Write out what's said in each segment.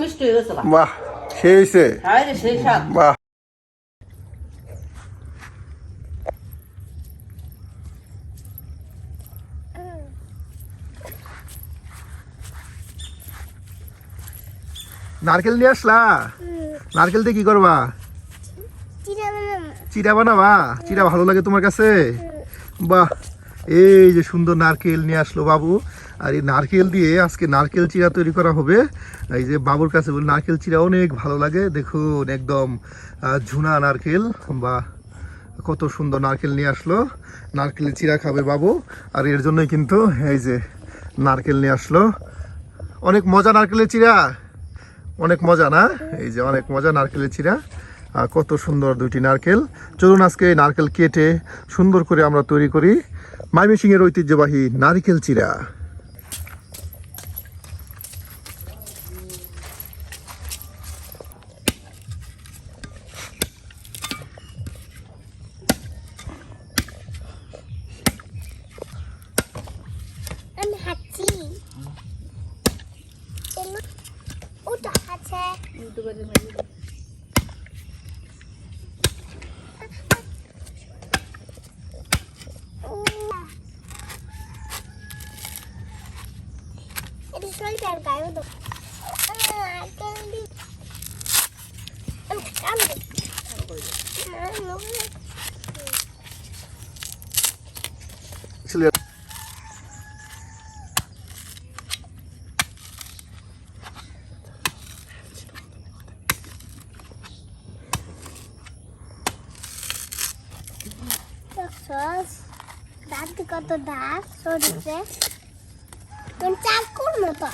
মিষ্টি হয়ে গেছে বাহ। সেই হয়েছে রে সেই স্বাদ। বাহ। নারকেল নিয়ে আসলা? নারকেল দিয়ে কি করবা? চিরা বানাবা? চিরা ভালো লাগে তোমার কাছে? বাহ এই যে সুন্দর নারকেল নিয়ে আসলো বাবু। আর এই নারকেল দিয়ে আজকে নারকেল চিরা তৈরি করা হবে। এই যে বাবুর কাছে বলি, নারকেল চিরা অনেক ভালো লাগে। দেখুন, একদম ঝুনা নারকেল। বা কত সুন্দর নারকেল নিয়ে আসলো। নারকেলের চিরা খাবে বাবু। আর এর জন্যই কিন্তু এই যে নারকেল নিয়ে আসলো। অনেক মজা নারকেলের চিরা অনেক মজা না? এই যে অনেক মজা নারকেলের চিরা কত সুন্দর দুইটি নারকেল। চলুন আজকে এই নারকেল কেটে সুন্দর করে আমরা তৈরি করি। ময়মনসিং এর ঐতিহ্যবাহী নারকেল চিরা আমি হাঁটছি ওটা আছে এটা চলবে আর গায়ে তো ছেলে- সস দাঁত কত তুমি চাক করব তো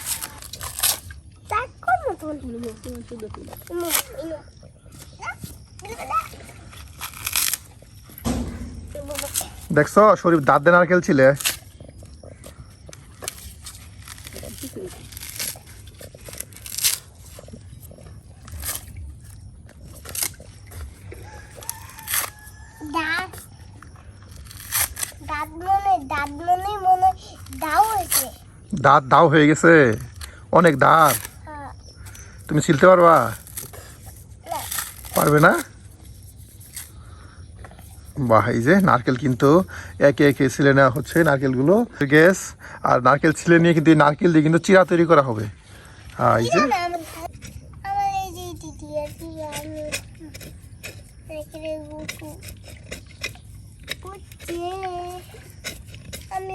চাক করব তো ইনু, ইনু। দেখছ শরীফ দাঁত দিয়ে নারকেল ছিলে দাঁত। দাঁত মনে দাঁত মনে মনে দাও হয়েছে। দাঁত দাও হয়ে গেছে। অনেক দাঁত। তুমি ছিলতে পারবা? পারবে না? বাহ, এই যে নারকেল কিন্তু একে একে ছিলে নেওয়া হচ্ছে নারকেলগুলো। গ্যাস, আর নারকেল ছিলে নিয়ে কিন্তু নারকেল দিয়ে কিন্তু চিরা তৈরি করা হবে। হ্যাঁ এই যে। আমি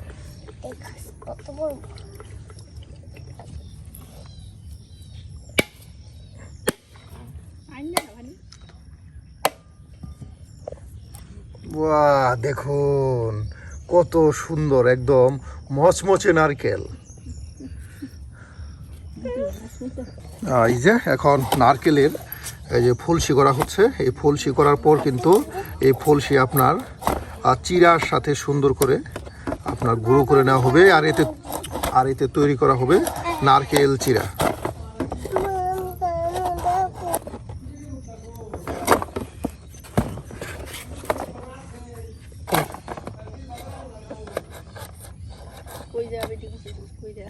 দেখাস কত বড় বাহ দেখুন কত সুন্দর একদম মচমচে নারকেল এই যে এখন নারকেলের, এই যে ফুলসি করা হচ্ছে, এই ফুলসি করার পর কিন্তু এই ফুলসি আপনার চিরার সাথে সুন্দর করে আপনার গুঁড়ো করে নেওয়া হবে আর এতে আর এতে তৈরি করা হবে নারকেল চিরা কই যাবে ঠিক আছে কই যা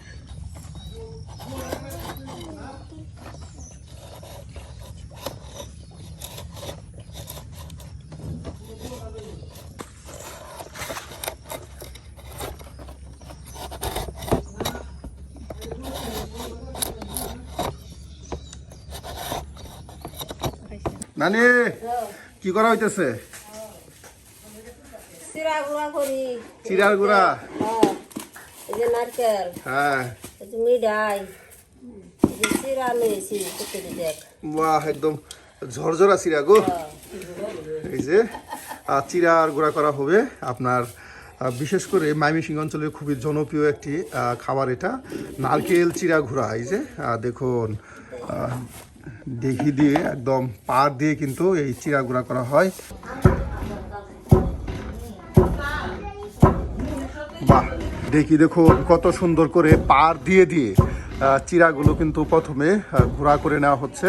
নানি কি করা হইতেছে? চিরার গুঁড়া হ্যাঁ। বাহ একদম ঝরঝরা চিরা গো। এই যে চিরার গুঁড়া করা হবে। আপনার বিশেষ করে মাইমিসিং অঞ্চলের খুবই জনপ্রিয় একটি খাবার এটা নারকেল চিরা ঘোড়া এই যে দেখুন দেখি দিয়ে একদম পার দিয়ে কিন্তু এই চিরা গুঁড়া করা হয়। বাহ, দেখি দেখো কত সুন্দর করে পার দিয়ে দিয়ে চিরাগুলো কিন্তু প্রথমে ঘোরা করে নেওয়া হচ্ছে।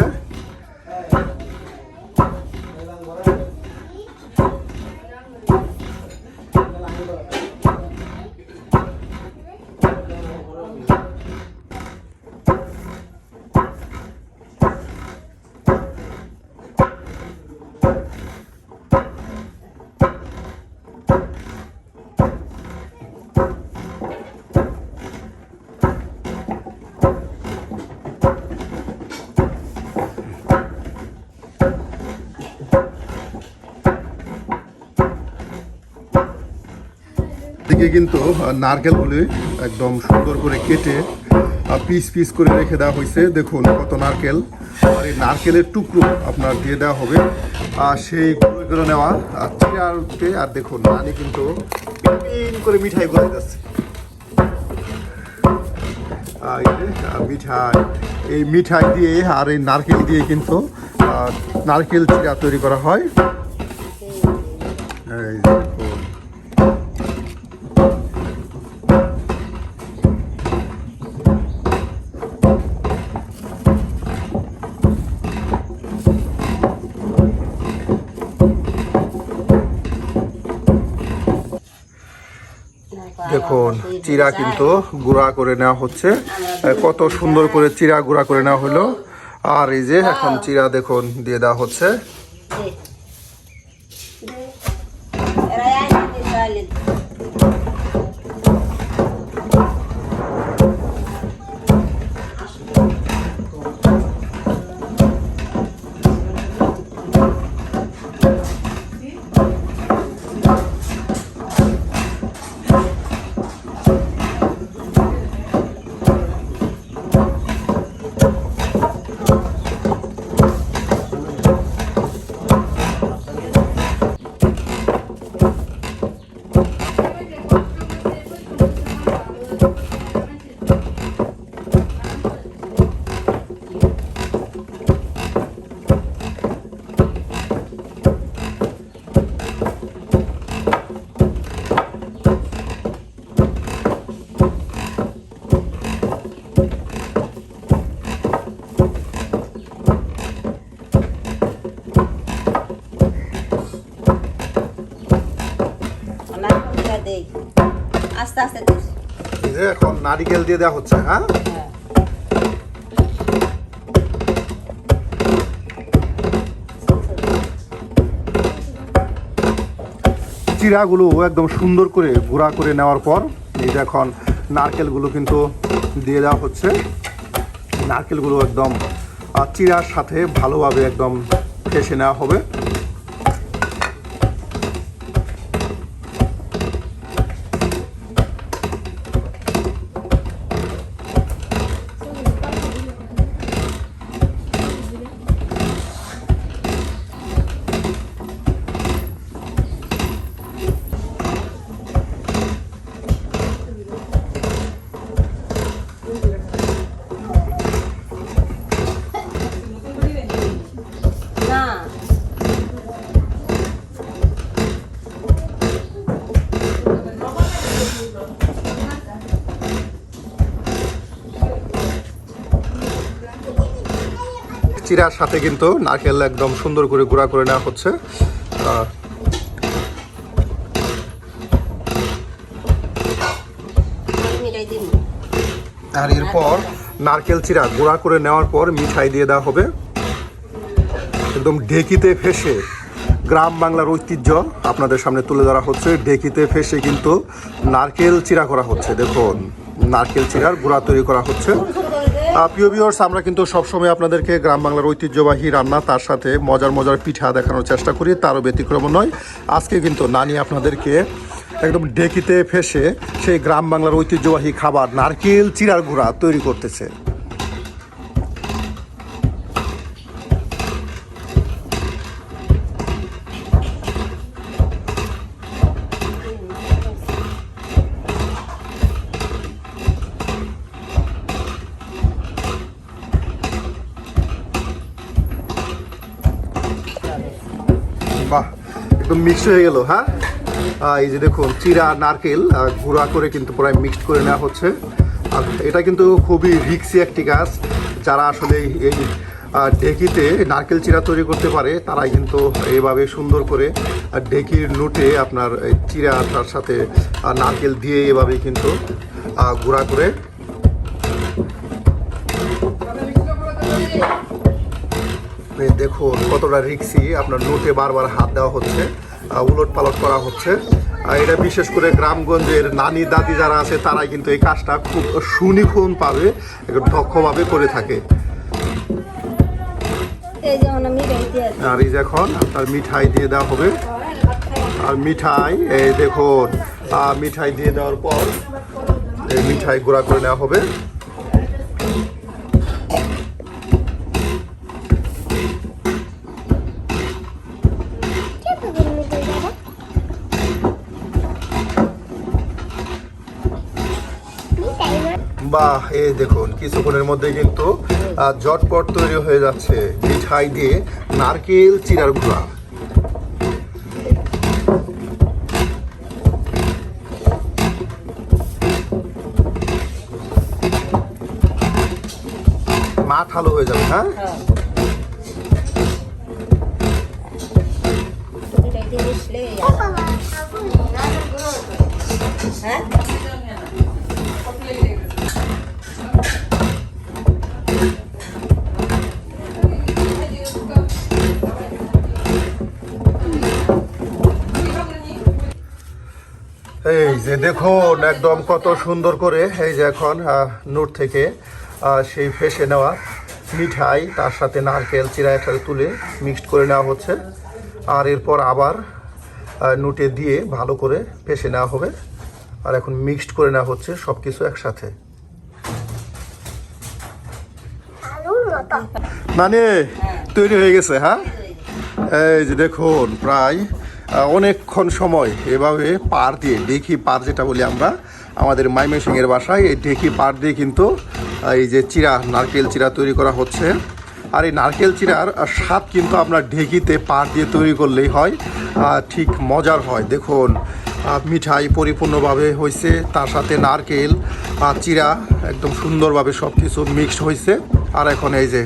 দিকে কিন্তু নারকেলগুলি একদম সুন্দর করে কেটে পিস পিস করে রেখে দেওয়া হয়েছে। দেখুন কত নারকেল। আর এই নারকেলের টুকরো আপনার দিয়ে দেওয়া হবে। আর সেই গুঁড়ো করে নেওয়া, আর চিরাতে আর দেখুন নানি কিন্তু করে মিঠাই করে যাচ্ছে মিঠাই, এই মিঠাই দিয়ে আর এই নারকেল দিয়ে কিন্তু নারকেল চিরা তৈরি করা হয়। চিরা কিন্তু গুঁড়া করে নেওয়া হচ্ছে। কত সুন্দর করে চিরা গুঁড়া করে নেওয়া হলো। আর এই যে এখন চিরা দেখুন, দিয়ে দেওয়া হচ্ছে। আস্তে আস্তে এখন নারিকেল দিয়ে দেওয়া হচ্ছে হ্যাঁ? চিরাগুলো একদম সুন্দর করে গুঁড়া করে নেওয়ার পর, এই যে এখন নারকেলগুলো কিন্তু দিয়ে দেওয়া হচ্ছে। নারকেলগুলো একদম চিরার সাথে ভালোভাবে একদম ফেসে নেওয়া হবে। চিরার সাথে কিন্তু নারকেল একদম সুন্দর করে গুঁড়া করে নেওয়া হচ্ছে। আর এরপর নারকেল চিরা গুঁড়া করে নেওয়ার পর মিঠাই দিয়ে দেওয়া হবে। একদম ঢেকিতে ফেসে গ্রাম বাংলার ঐতিহ্য আপনাদের সামনে তুলে ধরা হচ্ছে। ঢেকিতে ফেসে কিন্তু নারকেল চিরা করা হচ্ছে। দেখুন, নারকেল চিরার গুঁড়া তৈরি করা হচ্ছে। প্রিয় ভিউয়ার্স আমরা কিন্তু সবসময় আপনাদেরকে গ্রাম বাংলার ঐতিহ্যবাহী রান্না, তার সাথে মজার মজার পিঠা দেখানোর চেষ্টা করি তারও ব্যতিক্রম নয়। আজকে কিন্তু নানি আপনাদেরকে একদম ডেকিতে ফেসে সেই গ্রাম বাংলার ঐতিহ্যবাহী খাবার, নারকেল চিরার গুঁড়া তৈরি করতেছে। মিক্সড হয়ে গেল হ্যাঁ? এই যে দেখুন, চিরা, নারকেল গুঁড়া করে কিন্তু প্রায় মিক্সড করে নেওয়া হচ্ছে। আর এটা কিন্তু খুবই রিক্সি একটি গাছ যারা আসলে এই- ডেকিতে নারকেল চিরা তৈরি করতে পারে, তারাই কিন্তু এইভাবে সুন্দর করে ডেকির নোটে আপনার চিরা তার সাথে নারকেল দিয়ে এভাবে কিন্তু গুঁড়া করে। দেখুন, কতটা রিক্সি, আপনার নোটে বারবার হাত দেওয়া হচ্ছে। উলট পালট করা হচ্ছে। আর এটা বিশেষ করে গ্রামগঞ্জের নানি দাদি যারা আছে তারাই কিন্তু এই কাজটা খুব সুনিপুণ পাবে একটু দক্ষভাবে করে থাকে। আর এই যে এখন আপনার মিঠাই দিয়ে দেওয়া হবে। আর মিঠাই এই দেখুন মিঠাই দিয়ে দেওয়ার পর এই মিঠাই গুঁড়া করে নেওয়া হবে। বাহ এই দেখুন, কিছুক্ষণের মধ্যে কিন্তু জটপট তৈরি হয়ে যাচ্ছে মিঠাই দিয়ে নারকেল চিরার গুঁড়া। মাঠ আলো হয়ে যাবে হ্যাঁ? হ্যাঁ? যে দেখুন একদম কত সুন্দর করে, এই যে এখন নোট থেকে সেই ফেসে নেওয়া মিঠাই, তার সাথে নারকেল চিরা একসাথে তুলে মিক্সড করে নেওয়া হচ্ছে। আর এরপর আবার নোটে দিয়ে ভালো করে ফেসে নেওয়া হবে। আর এখন মিক্সড করে নেওয়া হচ্ছে সব কিছু একসাথে। মানে তৈরি হয়ে গেছে হ্যাঁ? এই যে দেখুন, প্রায় অনেকক্ষণ সময় এভাবে পার দিয়ে ডেকি পার যেটা বলি আমরা, আমাদের মাইমেসিংয়ের বাসায়, এই ডেকি পার দিয়ে কিন্তু এই যে চিরা, নারকেল চিরা তৈরি করা হচ্ছে। আর এই নারকেল চিরার স্বাদ কিন্তু আমরা ঢেকিতে পার দিয়ে তৈরি করলেই হয় ঠিক মজার হয়। দেখুন মিঠাই পরিপূর্ণভাবে হয়েছে, তার সাথে নারকেল আর চিরা একদম সুন্দরভাবে সব কিছু মিক্সড হয়েছে। আর এখন এই যে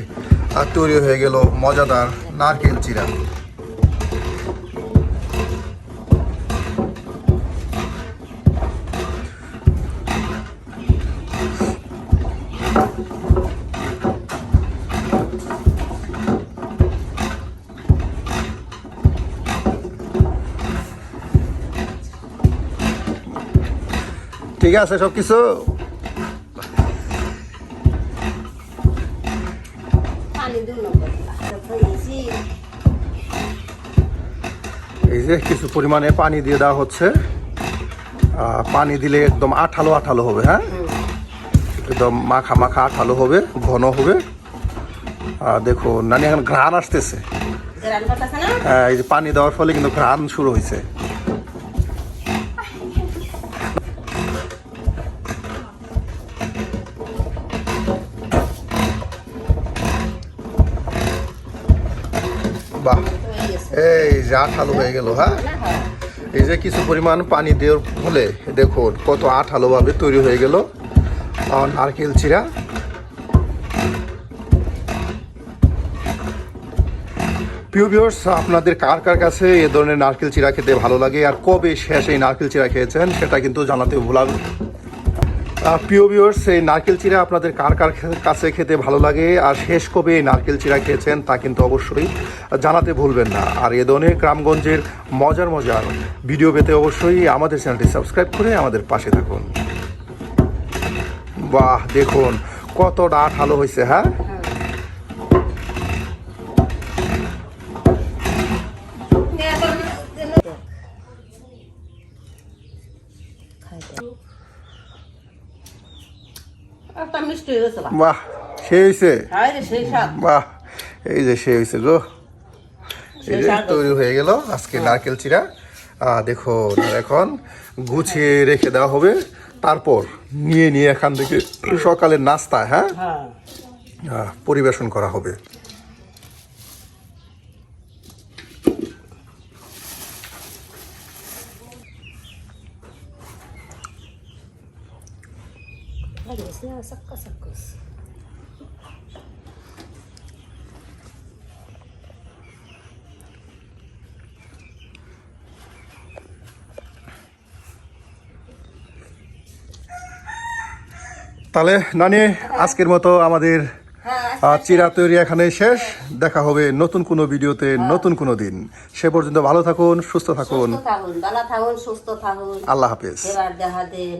তৈরি হয়ে গেল মজাদার নারকেল চিরা। ঠিক আছে সব কিছু এই যে। কিছু পরিমাণে পানি দিয়ে দেওয়া হচ্ছে। পানি দিলে একদম আঠালো আঠালো হবে হ্যাঁ? একদম মাখা মাখা আঠালো হবে ঘন হবে। আর দেখুন নানি এখন ঘ্রাণ আসতেছে। হ্যাঁ, এই যে পানি দেওয়ার ফলে কিন্তু ঘ্রাণ শুরু হয়েছে। বাহ। এই যে আঠালো হয়ে গেল হ্যাঁ? এই যে কিছু পরিমাণ পানি দেওয়ার ফলে, দেখুন, কত আঠালোভাবে তৈরি হয়ে গেল। নারকেল চিরা প্রিয় আপনাদের কার কার কাছে এ ধরনের নারকেল চিরা খেতে ভালো লাগে, আর কবে শেষ এই নারকেল চিরা খেয়েছেন, সেটা কিন্তু জানাতে ভুলাবেন প্রিয় ভিউয়ার্স এই নারকেল চিরা আপনাদের কার কার কাছে খেতে ভালো লাগে আর শেষ কবে এই নারকেল চিরা খেয়েছেন তা কিন্তু অবশ্যই জানাতে ভুলবেন না। আর এ ধরনের গ্রামগঞ্জের মজার মজার ভিডিও পেতে অবশ্যই আমাদের চ্যানেলটি সাবস্ক্রাইব করে আমাদের পাশে থাকুন। বাহ, দেখুন, কতটা আঠালো হয়েছে হ্যাঁ একটা মিষ্টি হয়ে গেছে বাহ সে হয়েছে হায় বাহ এই যে সে হয়েছে গো। এই যে তৈরি হয়ে গেল আজকে নারকেল চিরা দেখুন এখন গুছিয়ে রেখে দেওয়া হবে। তারপর নিয়ে নিয়ে এখান থেকে সকালের নাস্তা হ্যাঁ? হ্যাঁ। পরিবেশন করা হবে। Panis na, sakka-sakkas. তাহলে নানি আজকের মতো আমাদের হ্যাঁ চিরা তৈরি এখানে শেষ। দেখা হবে নতুন কোনো ভিডিওতে নতুন কোনো দিন। সে পর্যন্ত ভালো থাকুন সুস্থ থাকুন। ভালো থাকুন সুস্থ থাকুন। আল্লাহ হাফেজ। দেখা দেন